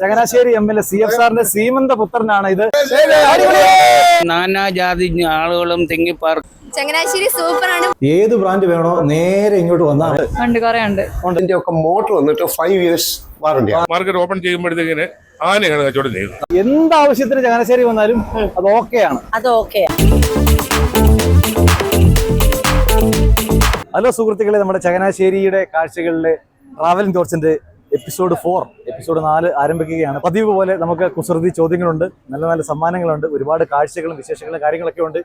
Changanassery M L A C F സാറിന്റെ സീമന്ത പുത്രനാണ് ഇത്. നാനാജാതി ആളുകളും തിങ്ങിപ്പാർക്ക് ചങ്ങനാശ്ശേരി സൂപ്പറാണ്. ഏത് ബ്രാൻഡ് വേണോ നേരെ ഇങ്ങോട്ട് വന്നാൽ ഉണ്ട് കുറെ ഉണ്ട്. ഇതിന്റെ ഒക്കെ മോട്ടർ വന്നിട്ട് five years warranty market open ചെയ്യുമ്പോഴത്തേക്കിന് ആനയാണ് കച്ചവടം ചെയ്യുന്നത്. എന്ത് ആവശ്യത്തിന് ചങ്ങനാശ്ശേരി വന്നാലും അത് ഓക്കെയാണ് അത് ഓക്കെ ഹലോ സുഹൃത്തുക്കളെ നമ്മുടെ ചങ്ങനാശ്ശേരിയുടെ കാഴ്ചകളിലെ ട്രാവലിംഗ് തോട്ട്സിന്റെ എപ്പിസോഡ് ഫോർ എപ്പിസോഡ് നാല് ആരംഭിക്കുകയാണ്. പതിവ് പോലെ നമുക്ക് കുസൃതി ചോദ്യങ്ങളുണ്ട് നല്ല നല്ല സമ്മാനങ്ങളുണ്ട് ഒരുപാട് കാഴ്ചകളും വിശേഷങ്ങളും കാര്യങ്ങളൊക്കെ ഉണ്ട്.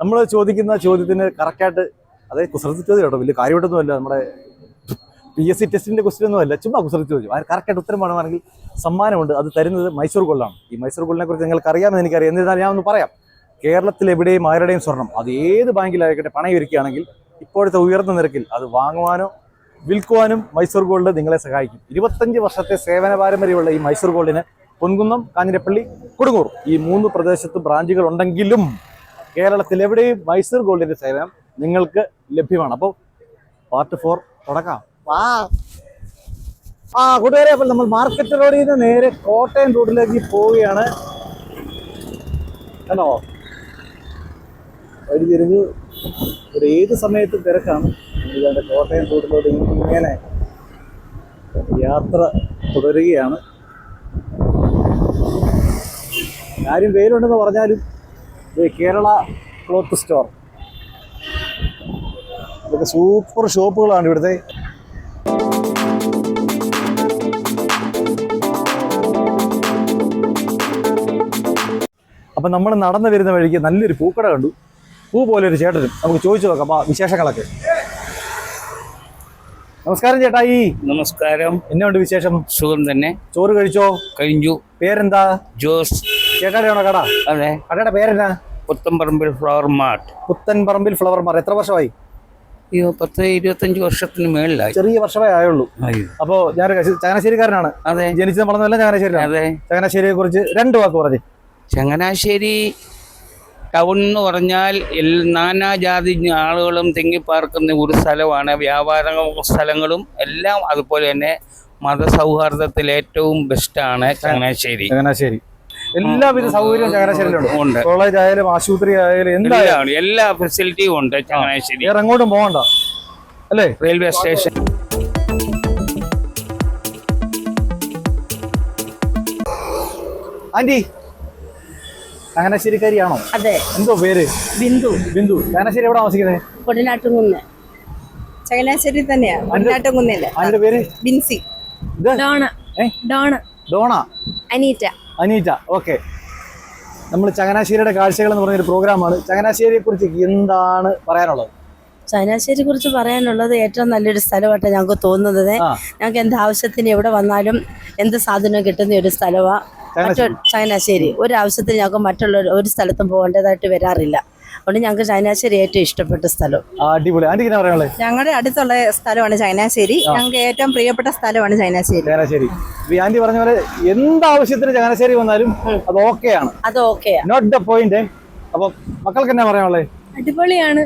നമ്മൾ ചോദിക്കുന്ന ചോദ്യത്തിന് കറക്റ്റായിട്ട് അതായത് കുസൃതി ചോദ്യം കേട്ടോ വലിയ കാര്യമായിട്ടൊന്നുമല്ല നമ്മുടെ പി എസ് സി ടെസ്റ്റിന്റെ ക്വസ്റ്റ്യൻ ഒന്നും അല്ല ചുമ്മാ കുസൃതി ചോദ്യം. അതിന് കറക്റ്റായിട്ട് ഉത്തരം വേണമെങ്കിൽ സമ്മാനമുണ്ട് അത് തരുന്നത് മൈസൂർ ഗോൾഡാണ് ഈ മൈസൂർ ഗോൾഡിനെ കുറിച്ച് നിങ്ങൾക്ക് അറിയാമെന്ന് എനിക്കറിയാം. എന്നിരുന്നാൽ ഞാൻ ഒന്ന് പറയാം കേരളത്തിൽ എവിടെയും ആരുടെയും സ്വർണം അത് ഏത് ബാങ്കിലായിക്കട്ടെ പണയം ഇപ്പോഴത്തെ ഉയർന്ന നിരക്കിൽ അത് വാങ്ങുവാനോ വിൽക്കുവാനും മൈസൂർ ഗോൾഡ് നിങ്ങളെ സഹായിക്കും. ഇരുപത്തഞ്ച് വർഷത്തെ സേവന പാരമ്പര്യമുള്ള ഈ മൈസൂർ ഗോൾഡിന് പൊൻകുന്നം കാഞ്ഞിരപ്പള്ളി കൊടുങ്ങൂർ ഈ മൂന്ന് പ്രദേശത്ത് ബ്രാഞ്ചുകൾ ഉണ്ടെങ്കിലും കേരളത്തിൽ എവിടെയും മൈസൂർ ഗോൾഡിന്റെ സേവനം നിങ്ങൾക്ക് ലഭ്യമാണ്. അപ്പോൾ പാർട്ട് ഫോർ തുടങ്ങാം. വാ. ആ കൂട്ടുകാരെ അപ്പോൾ നമ്മൾ മാർക്കറ്റ് റോഡിൽ നിന്ന് നേരെ കോട്ടയം റോഡിലേക്ക് പോവുകയാണ്. കണ്ടോ? വഴി തിരിഞ്ഞ് ഒരു ഏത് സമയത്ത് തിരക്കാണ്. ഇതാണ്ട് കോട്ടയം റൂട്ടിലൂടെ ഇങ്ങനെ യാത്ര തുടരുകയാണ്. കാര്യം വെയിലുണ്ടെന്ന് പറഞ്ഞാലും കേരള ക്ലോത്ത് സ്റ്റോർ ഇതൊക്കെ സൂപ്പർ ഷോപ്പുകളാണ് ഇവിടുത്തെ. അപ്പം നമ്മൾ നടന്നു വരുന്ന വഴിക്ക് നല്ലൊരു പൂക്കട കണ്ടു. പൂ പോലെ ഒരു ചേട്ടനും. നമുക്ക് ചോദിച്ചു നോക്കാം ആ വിശേഷങ്ങളൊക്കെ. നമസ്കാരം ചേട്ടായി. നമസ്കാരം. എന്നുണ്ട് വിശേഷം? സുഖം തന്നെ. ചോറ് കഴിച്ചോ? കഴിഞ്ഞു. പേരെന്താ? ജോസ്. ചേട്ടാടെയാണോ കട. അതെ. കടയുടെ പേരെന്നാ? Puthenparambil flower mart. Puthenparambil flower mart. എത്ര വർഷമായി? അയ്യോ പത്ത് ഇരുപത്തഞ്ച് വർഷത്തിന് മേളിലായി. ചെറിയ വർഷമേ ആയുള്ളൂ. അപ്പോ ഞാൻ ചങ്ങനാശ്ശേരിക്കാരനാണ്. അതെ. ജനിച്ചു വളർന്നതെല്ലാം ചങ്ങനാശ്ശേരി അതെ. ചങ്ങനാശ്ശേരിയെ കുറിച്ച് രണ്ട് വാക്ക് പറഞ്ഞു. ചങ്ങനാശ്ശേരി ടൗൺ എന്ന് പറഞ്ഞാൽ എൽ- നാനാജാതി ആളുകളും തിങ്ങിപ്പാർക്കുന്ന ഒരു സ്ഥലമാണ്. വ്യാപാര സ്ഥലങ്ങളും എല്ലാം അതുപോലെ തന്നെ മതസൗഹാർദ്ദത്തിൽ ഏറ്റവും ബെസ്റ്റാണ് ചങ്ങനാശ്ശേരി. ചങ്ങനാശ്ശേരി. എല്ലാവിധ സൗകര്യവും ചങ്ങനാശ്ശേരിയിലുണ്ട്. ഉണ്ട്. കോളേജ് ആയാലും ആശുപത്രി ആയാലും എന്തായാലും എല്ലാ ഫെസിലിറ്റിയും ഉണ്ട് ചങ്ങനാശ്ശേരി. വേറെ എങ്ങോട്ടും പോകണ്ട. അല്ലേ? റെയിൽവേ സ്റ്റേഷൻ ആന്റി ചങ്ങനാശ്ശേരിക്കാരിയാണോ അതെ. എന്തോ പേര്? ബിന്ദു. ബിന്ദു. ചങ്ങനാശ്ശേരി എവിടെ താമസിക്കുന്നത്? കൊടിനാട്ടുകുന്ന്. ചങ്ങനാശ്ശേരി തന്നെയാ കൊടിനാട്ടുകുന്നില്ല ആരുടെ പേര്? ബിൻസി. ഡോണ. ഏ? ഡോണ. ഡോണ? അനീറ്റ. അനീറ്റ. ഓക്കെ. നമ്മൾ ചങ്ങനാശ്ശേരിയുടെ കാഴ്ചകൾ എന്ന് പറഞ്ഞൊരു പ്രോഗ്രാമാണ്. ചങ്ങനാശ്ശേരിയെ കുറിച്ച് എന്താണ് പറയാനുള്ളത്? ചങ്ങനാശ്ശേരി കുറിച്ച് പറയാനുള്ളത് ഏറ്റവും നല്ലൊരു സ്ഥലമായിട്ടാണ് ഞങ്ങൾക്ക് തോന്നുന്നത്. ഞങ്ങൾക്ക് എന്ത് ആവശ്യത്തിന് എവിടെ വന്നാലും എന്ത് സാധനവും കിട്ടുന്ന ഒരു സ്ഥലമാണ് ചങ്ങനാശ്ശേരി. ഒരു ആവശ്യത്തിന് ഞങ്ങൾക്ക് മറ്റുള്ള ഒരു- സ്ഥലത്തും പോകേണ്ടതായിട്ട് വരാറില്ല. അതുകൊണ്ട് ഞങ്ങൾക്ക് ചങ്ങനാശ്ശേരി ഏറ്റവും ഇഷ്ടപ്പെട്ട സ്ഥലം. അടിപൊളി. ഞങ്ങളുടെ അടുത്തുള്ള സ്ഥലമാണ് ചങ്ങനാശ്ശേരി ഞങ്ങൾക്ക് ഏറ്റവും പ്രിയപ്പെട്ട സ്ഥലമാണ് ചങ്ങനാശ്ശേരി ആന്റി പറഞ്ഞ പോലെ എന്ത് ആവശ്യത്തിന് ചങ്ങനാശ്ശേരി വന്നാലും അത് ഓക്കെയാണ്. അത് ഓക്കെയാ. നോട്ട് ദ പോയിന്റ് അപ്പൊ മക്കൾക്ക് എന്നാ പറയാനുള്ളത് അടിപൊളിയാണ്.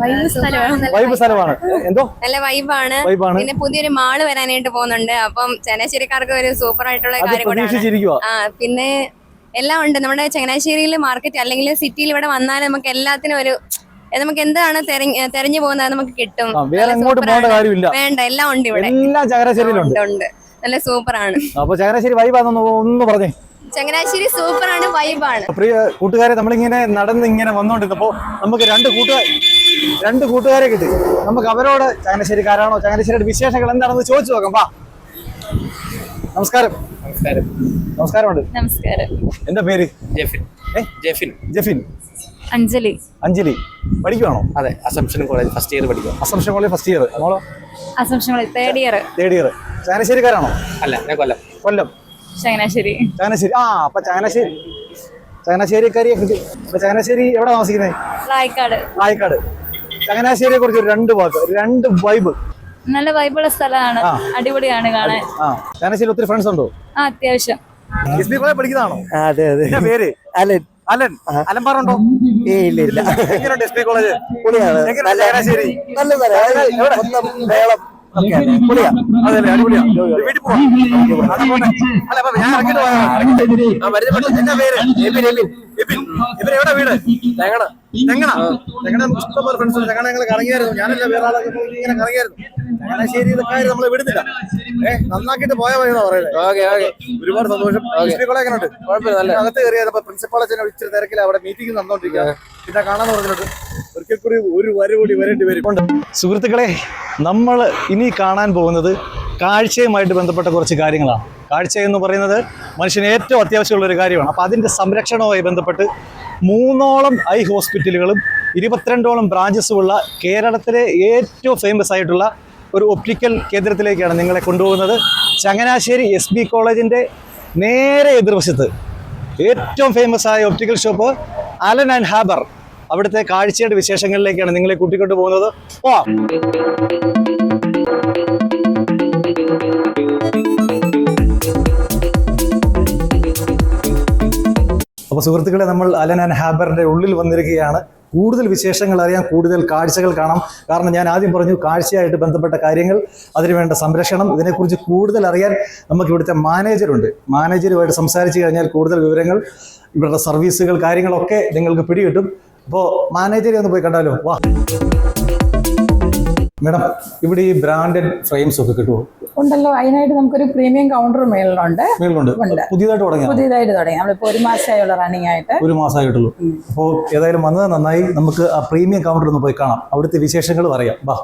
വൈബ് സ്ഥലമാണ്. വൈബ് സ്ഥലമാണ്. എന്തോ? നല്ല വൈബാണ്. വൈബാണ്. പിന്നെ പുതിയൊരു മാൾ വരാനായിട്ട് പോകുന്നുണ്ട്. അപ്പം ചങ്ങനാശ്ശേരിക്കാർക്ക് ഒരു സൂപ്പർ ആയിട്ടുള്ള കാര്യം ആ പിന്നെ എല്ലാം ഉണ്ട്. നമ്മുടെ ചങ്ങനാശ്ശേരിയിൽ മാർക്കറ്റ് അല്ലെങ്കിൽ സിറ്റിയിൽ ഇവിടെ വന്നാൽ നമുക്ക് എല്ലാത്തിനും ഒരു നമുക്ക് എന്താണ് തെരഞ്ഞ് പോകുന്നത് നമുക്ക് കിട്ടും. വേണ്ട എല്ലാം ഉണ്ട് ഇവിടെ. എല്ലാം ചങ്ങനാശ്ശേരിയിലുണ്ട് ഉണ്ട്. ഉണ്ട് നല്ല സൂപ്പറാണ്. അപ്പൊ ചങ്ങനാശ്ശേരി വൈബാന്ന് ഒന്ന് പറഞ്ഞേ. ചങ്ങനാശ്ശേരി സൂപ്പറാണ് വൈബാണ്. പ്രിയ കൂട്ടുകാരെ നമ്മളിങ്ങനെ നടന്ന് ഇങ്ങനെ വന്നോണ്ടിരുന്നപ്പോ നമുക്ക് രണ്ട് കൂട്ടുകാർ രണ്ട് കൂട്ടുകാരെ കിട്ടി. നമുക്ക് അവരോട് ചങ്ങനാശ്ശേരിക്കാരാണോ ചങ്ങനാശ്ശേരിയുടെ വിശേഷങ്ങൾ എന്താണെന്ന് ചോദിച്ചു നോക്കാം. വാ. നമസ്കാരം. നമസ്കാരം. നമസ്കാരമുണ്ട്. നമസ്കാരം. എന്താ പേര്? ജെഫിൻ. ഏ? ജെഫിൻ. ജെഫിൻ. അഞ്ജലി. അഞ്ജലി. പഠിക്കുവാണോ? അതെ അസംഷൻ കോളേജ് ഫസ്റ്റ് ഇയർ പഠിക്കുക അസംഷൻ കോളേജ് ഫസ്റ്റ് ഇയർ നമ്മളോ Assumption third year third year ചങ്ങനാശ്ശേരിക്കാരാണോ? അല്ല ഞാൻ കൊല്ലം. കൊല്ലം. ചങ്ങനാശ്ശേരി. ചങ്ങനാശ്ശേരി. ആ അപ്പൊ ചങ്ങനാശ്ശേരി. ചങ്ങനാശ്ശേരിക്കാരിയെ കിട്ടി അപ്പൊ ചങ്ങനാശ്ശേരി എവിടെ താമസിക്കുന്നത് റായ്ക്കാട് ആയിക്കാട് ചങ്ങനാശ്ശേരിയെ കുറിച്ച് ഒരു രണ്ട് വാക്ക് രണ്ട് വൈബ് നല്ല വൈബുള്ള സ്ഥലമാണ്. അടിപൊളിയാണ് കാണാൻ. ചങ്ങനാശ്ശേരി ഒത്തിരി ഫ്രണ്ട്സ് ഉണ്ടോ? ആ അത്യാവശ്യം. പഠിക്കുന്നതാണോ? അതെ അതെ. പേര്? അലൻ. അലൻ. അലൻ പറഞ്ഞോ ഇല്ല ഇല്ല. എങ്ങനെയുണ്ട് എസ് ബി കോളേജ് നല്ല സ്ഥലം. എബിൻ വീട്? തെങ്ങണ. തെങ്ങണ. ഞങ്ങളുടെ ഇഷ്ടംപോലെ ഫ്രണ്ട്സ്. തെങ്ങണ ഞങ്ങൾ കറങ്ങിയായിരുന്നു. ഞാനല്ല വേറെ ആളൊക്കെ ഇങ്ങനെ കറങ്ങിയായിരുന്നു. ചങ്ങനാശ്ശേരി ഇതൊക്കെ നമ്മളെ വിടുന്നില്ല. ഏ, നന്നാക്കിയിട്ട് പോയാൽ മതി പറയുന്നത്. ഒരുപാട് സന്തോഷം ഉണ്ട്? അകത്ത് കയറിയപ്പോ പ്രിൻസിപ്പാൾ അച്ഛനെ ഇച്ചിരി തിരക്കിൽ അവിടെ മീറ്റിംഗ് നടന്നുകൊണ്ടിരിക്കുക പിന്നെ കാണാൻ പറഞ്ഞിട്ടുണ്ട് ഒരിക്കൽ കൂടി ഒരു വര കൂടി വരേണ്ടി വരും സുഹൃത്തുക്കളെ നമ്മൾ ഇനി കാണാൻ പോകുന്നത് കാഴ്ചയുമായിട്ട് ബന്ധപ്പെട്ട കുറച്ച് കാര്യങ്ങളാണ് കാഴ്ച എന്ന് പറയുന്നത് മനുഷ്യന് ഏറ്റവും അത്യാവശ്യമുള്ള ഒരു കാര്യമാണ്. അപ്പോൾ അതിന്റെ സംരക്ഷണവുമായി ബന്ധപ്പെട്ട് മൂന്നോളം ഐ ഹോസ്പിറ്റലുകളും ഇരുപത്തിരണ്ടോളം ബ്രാഞ്ചസുമുള്ള കേരളത്തിലെ ഏറ്റവും ഫേമസ് ആയിട്ടുള്ള ഒരു ഒപ്റ്റിക്കൽ കേന്ദ്രത്തിലേക്കാണ് നിങ്ങളെ കൊണ്ടുപോകുന്നത്. ചങ്ങനാശ്ശേരി എസ് ബി കോളേജിന്റെ നേരെ എതിർവശത്ത് ഏറ്റവും ഫേമസ് ആയ optical shop Allen and Haber. അവിടുത്തെ കാഴ്ചയുടെ വിശേഷങ്ങളിലേക്കാണ് നിങ്ങളെ കൂട്ടിക്കൊണ്ടു പോകുന്നത് പോവാം. അപ്പോൾ സുഹൃത്തുക്കളെ നമ്മൾ അലൻ ആൻഡ് ഹാബറിന്റെ ഉള്ളിൽ വന്നിരിക്കുകയാണ്. കൂടുതൽ വിശേഷങ്ങൾ അറിയാൻ കൂടുതൽ കാഴ്ചകൾ കാണാം. കാരണം ഞാൻ ആദ്യം പറഞ്ഞു കാഴ്ചയായിട്ട് ബന്ധപ്പെട്ട കാര്യങ്ങൾ അതിനുവേണ്ട സംരക്ഷണം ഇതിനെക്കുറിച്ച് കൂടുതൽ അറിയാൻ നമുക്ക് ഇവിടുത്തെ മാനേജറുണ്ട് മാനേജറുമായിട്ട് സംസാരിച്ചു കഴിഞ്ഞാൽ കൂടുതൽ വിവരങ്ങൾ ഇവരുടെ സർവീസുകൾ കാര്യങ്ങളൊക്കെ നിങ്ങൾക്ക് പിടികിട്ടും. അപ്പോൾ മാനേജറെ ഒന്ന് പോയി കണ്ടാലോ? വാ. മേഡം ഇവിടെ ഈ ബ്രാൻഡഡ് ഫ്രെയിംസ് ഒക്കെ കിട്ടുമോ ഉണ്ടല്ലോ. അതിനായിട്ട് നമുക്കൊരു പ്രീമിയം കൗണ്ടർ മേളിലുണ്ട്. പുതിയതായിട്ട് തുടങ്ങി പുതിയതായിട്ട് തുടങ്ങി. നമ്മളിപ്പോ ഒരു മാസമായുള്ള റണ്ണിങ് ആയിട്ട്. ഒരു മാസമായിട്ടുള്ളൂ അപ്പോ ഏതായാലും വന്നത് നന്നായി. നമുക്ക് ആ പ്രീമിയം കൗണ്ടർ ഒന്ന് പോയി കാണാം. അവിടുത്തെ വിശേഷങ്ങൾ പറയാം. വാ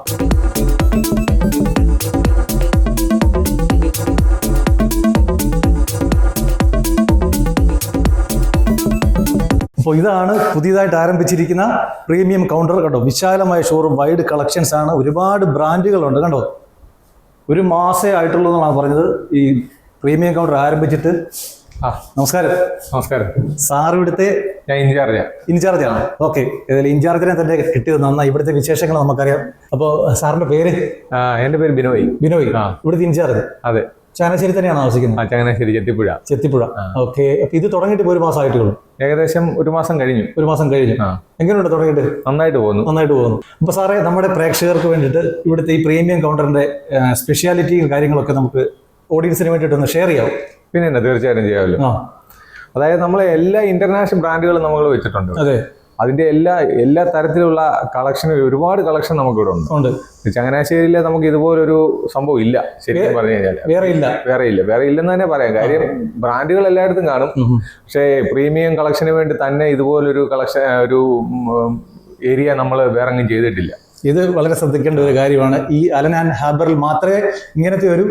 അപ്പോൾ ഇതാണ് പുതിയതായിട്ട് ആരംഭിച്ചിരിക്കുന്ന പ്രീമിയം കൗണ്ടർ കണ്ടോ? വിശാലമായ ഷോറൂം വൈഡ് കളക്ഷൻസ് ആണ്. ഒരുപാട് ബ്രാൻഡുകളുണ്ട് കണ്ടോ? ഒരു മാസേ ആയിട്ടുള്ളൂ എന്നാണ് പറഞ്ഞത് ഈ പ്രീമിയം കൗണ്ടർ ആരംഭിച്ചിട്ട്. ആ. നമസ്കാരം. നമസ്കാരം. സാർ ഇവിടുത്തെ ഞാൻ ഇൻചാർജാ ഇൻചാർജ് ആണ് ഓക്കെ. ഏതായാലും ഇൻചാർജിനെ തന്നെ കിട്ടിയത് നന്നായി. ഇവിടുത്തെ വിശേഷങ്ങൾ നമുക്കറിയാം. അപ്പോൾ സാറിന്റെ പേര്? എന്റെ പേര് ബിനോയ്. ബിനോയ്. ആ. ഇവിടുത്തെ ഇൻചാർജ്. അതെ. ചാനശ്ശേരി തന്നെയാണ് താമസിക്കുന്നത്? ആ ചങ്ങനാശ്ശേരി ചെത്തിപ്പുഴ. ചെത്തിപ്പുഴ. ഓക്കെ. അപ്പൊ ഇത് തുടങ്ങിയിട്ട് ഒരു മാസം ആയിട്ടുള്ളൂ. ഏകദേശം ഒരു മാസം കഴിഞ്ഞു. ഒരു മാസം കഴിഞ്ഞു. എങ്ങനെയുണ്ട് തുടങ്ങിയിട്ട്? നന്നായിട്ട് പോകുന്നു. നന്നായിട്ട് പോകുന്നു. അപ്പൊ സാറേ നമ്മുടെ പ്രേക്ഷകർക്ക് വേണ്ടിയിട്ട് ഇവിടുത്തെ ഈ പ്രീമിയം കൗണ്ടറിന്റെ സ്പെഷ്യാലിറ്റിയും കാര്യങ്ങളൊക്കെ നമുക്ക് ഓഡിയൻസിന് വേണ്ടിയിട്ടൊന്ന് ഷെയർ ചെയ്യാം പിന്നെ തീർച്ചയായിട്ടും ചെയ്യാമല്ലോ. അതായത് നമ്മളെ എല്ലാ ഇന്റർനാഷണൽ ബ്രാൻഡുകളും നമ്മൾ വെച്ചിട്ടുണ്ട്. അതെ. അതിന്റെ എല്ലാ എല്ലാ തരത്തിലുള്ള കളക്ഷൻ ഒരുപാട് കളക്ഷൻ നമുക്ക് ഇവിടെ ഉണ്ട്. ചങ്ങനാശ്ശേരിയിൽ നമുക്ക് ഇതുപോലൊരു സംഭവം ഇല്ല ശരിക്കും പറഞ്ഞു കഴിഞ്ഞാൽ വേറെ ഇല്ല. വേറെ ഇല്ല. വേറെ ഇല്ലെന്ന് തന്നെ പറയാം. കാര്യം ബ്രാൻഡുകൾ എല്ലായിടത്തും കാണും. പക്ഷേ പ്രീമിയം കളക്ഷന് വേണ്ടി തന്നെ ഇതുപോലൊരു കളക്ഷൻ ഒരു ഏരിയ നമ്മൾ വേറെ ചെയ്തിട്ടില്ല. ഇത് വളരെ ശ്രദ്ധിക്കേണ്ട ഒരു കാര്യമാണ്. ഈ അലൻ ആൻഡ് ഹാബറിൽ മാത്രമേ ഇങ്ങനത്തെ ഒരു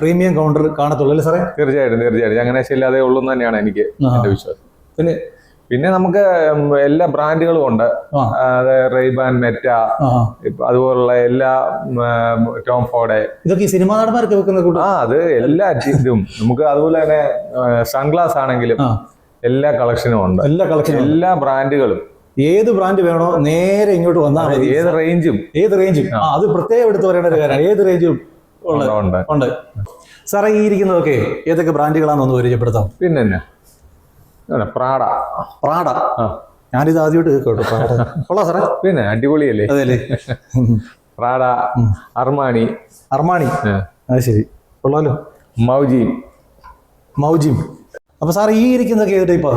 പ്രീമിയം കൗണ്ടർ കാണത്തുള്ളൂ അല്ലേ സാറേ? തീർച്ചയായിട്ടും തീർച്ചയായിട്ടും. ചങ്ങനാശ്ശേരി അതേ ഉള്ളൂ തന്നെയാണ് എനിക്ക്. എന്റെ വിശ്വാസം. പിന്നെ പിന്നെ നമുക്ക് എല്ലാ ബ്രാൻഡുകളും ഉണ്ട്. റെയ്ബാൻ മെറ്റ അതുപോലുള്ള എല്ലാ ടോം ഫോർഡ് ഇതൊക്കെ സിനിമാ നടന്മാർക്ക് വെക്കുന്ന കൂട്ടം ആ അത് എല്ലാ ഇതും. നമുക്ക് അതുപോലെ തന്നെ സൺഗ്ലാസ് ആണെങ്കിലും എല്ലാ കളക്ഷനും ഉണ്ട്. എല്ലാ കളക്ഷനും എല്ലാ ബ്രാൻഡുകളും. ഏത് ബ്രാൻഡ് വേണോ നേരെ ഇങ്ങോട്ട് വന്നാൽ മതി. ഏത് റേഞ്ചും. ഏത് റേഞ്ചും. അത് പ്രത്യേകം എടുത്ത് പറയേണ്ട ഒരു കാര്യമാണ്. ഏത് റേഞ്ചും ഉണ്ട് സാറേ ഈ ഇരിക്കുന്നതൊക്കെ ഏതൊക്കെ ബ്രാൻഡുകളാണെന്ന് ഒന്ന് പരിചയപ്പെടുത്താം പിന്നെ പ്രാഡ ആ. ഞാനിത് ആദ്യമായിട്ട് കേൾക്കോട്ടോ പ്രാഡ കൊള്ളാം സാറേ. പിന്നെ അടിപൊളിയല്ലേ? അതെല്ലേ പ്രാഡ അർമാണി. അർമാണി? അത് ശരി. കൊള്ളാലോ. മൗജി മൗജിം അപ്പൊ സാർ ഈ ഇരിക്കുന്നതൊക്കെ ഏത് ടൈപ്പാ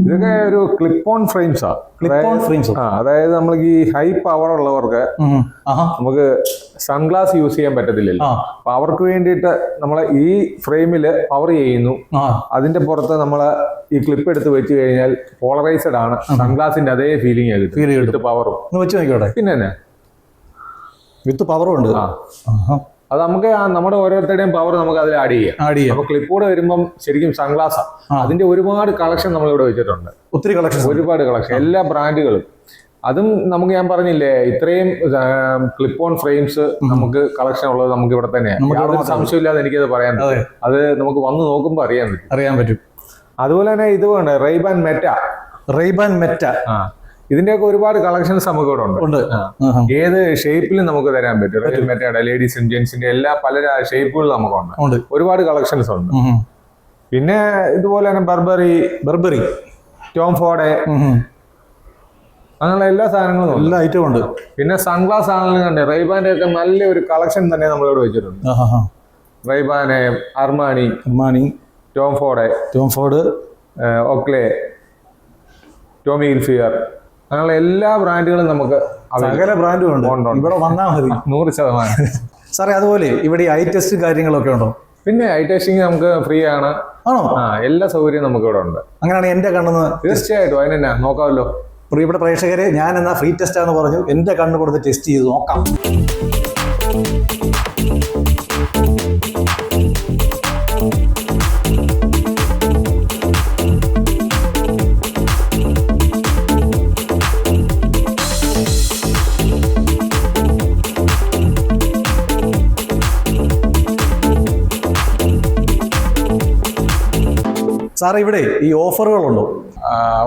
ഇതൊക്കെ ഒരു ക്ലിപ്പ് ഓൺ ഫ്രെയിംസ് ആ. ക്ലിപ്പ് ഓൺ ഫ്രെയിംസ് ആ അതായത് നമ്മൾക്ക് ഈ ഹൈ പവർ ഉള്ളവർക്ക് നമുക്ക് സൺഗ്ലാസ് യൂസ് ചെയ്യാൻ പറ്റത്തില്ലല്ലോ. അപ്പൊ അവർക്ക് വേണ്ടിയിട്ട് നമ്മൾ ഈ ഫ്രെയിമിൽ പവർ ചെയ്യുന്നു. അതിന്റെ പുറത്ത് നമ്മൾ ഈ ക്ലിപ്പ് എടുത്ത് വെച്ച് കഴിഞ്ഞാൽ പോളറൈസ്ഡ് ആണ്. സൺഗ്ലാസിന്റെ അതേ ഫീലിംഗ് കിട്ടും. പവറും വെച്ച് നോക്കിയോട്ടെ പിന്നെ വിത്ത് പവറും ഉണ്ട്. ആ. അത് നമുക്ക് നമ്മുടെ ഓരോരുത്തരുടെയും പവർ നമുക്ക് അതിൽ ആഡ് ചെയ്യാം. ആഡ് ചെയ്യാം. അപ്പൊ ക്ലിപ്പൂടെ വരുമ്പം ശരിക്കും സൺഗ്ലാസ്. അതിന്റെ ഒരുപാട് കളക്ഷൻ നമ്മൾ ഇവിടെ വെച്ചിട്ടുണ്ട്. ഒത്തിരി കളക്ഷൻ ഒരുപാട് കളക്ഷൻ എല്ലാ ബ്രാൻഡുകളും അതും നമുക്ക് ഞാൻ പറഞ്ഞില്ലേ ഇത്രയും ക്ലിപ്പ് ഓൺ ഫ്രെയിംസ് നമുക്ക് കളക്ഷൻ ഉള്ളത് നമുക്ക് ഇവിടെ തന്നെയാണ് സംശയമില്ലാതെ എനിക്കത് പറയാൻ. അത്. നമുക്ക് വന്ന് നോക്കുമ്പോൾ അറിയാൻ പറ്റും. അറിയാൻ പറ്റും. അതുപോലെ തന്നെ ഇതുകൊണ്ട് റെയ്ബാൻ മെറ്റ റെയ്ബാൻ മെറ്റ ആ. ഇതിന്റെയൊക്കെ ഒരുപാട് കളക്ഷൻസ് നമുക്ക് ഇവിടെ ഉണ്ട്. ഏത് ഷേപ്പിലും നമുക്ക് തരാൻ പറ്റും. മറ്റേ ലേഡീസും ജെന്റ്സിന്റെ എല്ലാ പല ഷേപ്പുകളും നമുക്കുണ്ട്. ഒരുപാട് കളക്ഷൻസ് ഉണ്ട്. പിന്നെ ഇതുപോലെ തന്നെ ബർബറി ബർബറി ടോം ഫോർഡ്. അങ്ങനെയുള്ള എല്ലാ സാധനങ്ങളും. എല്ലാ ഐറ്റവും ഉണ്ട്. പിന്നെ സൺഗ്ലാസ് ആണെങ്കിലും കണ്ടേ റൈബാന്റെ ഒക്കെ നല്ലൊരു കളക്ഷൻ തന്നെ നമ്മളിവിടെ വെച്ചിട്ടുണ്ട്. റൈബാനെ Armani Armani Tom Ford Tom Ford Oakley Tommy Hilfiger അങ്ങനെയുള്ള എല്ലാ ബ്രാൻഡുകളും നമുക്ക്. സകല ബ്രാൻഡും ഉണ്ട്. ഇവിടെ വന്നാൽ മതി. നൂറ് ശതമാനം. സാറേ അതുപോലെ ഇവിടെ ഐ ടെസ്റ്റ് കാര്യങ്ങളൊക്കെ ഉണ്ടോ? പിന്നെ ഐ ടെസ്റ്റിംഗ് നമുക്ക് ഫ്രീ ആണ്. ആണോ? ആ എല്ലാ സൗകര്യവും നമുക്ക് ഇവിടെ ഉണ്ട്. അങ്ങനെയാണ് എന്റെ കണ്ണെന്ന് തീർച്ചയായിട്ടും അതിനെന്നാ നോക്കാമല്ലോ. പ്രിയപ്പെട്ട പ്രേക്ഷകരെ ഞാൻ എന്നാ ഫ്രീ ടെസ്റ്റ് ആണെന്ന് പറഞ്ഞു. എന്റെ കണ്ണ് കൊടുത്ത് ടെസ്റ്റ് ചെയ്ത് നോക്കാം. സാറേ ഇവിടെ ഈ ഓഫറുകളുണ്ടോ?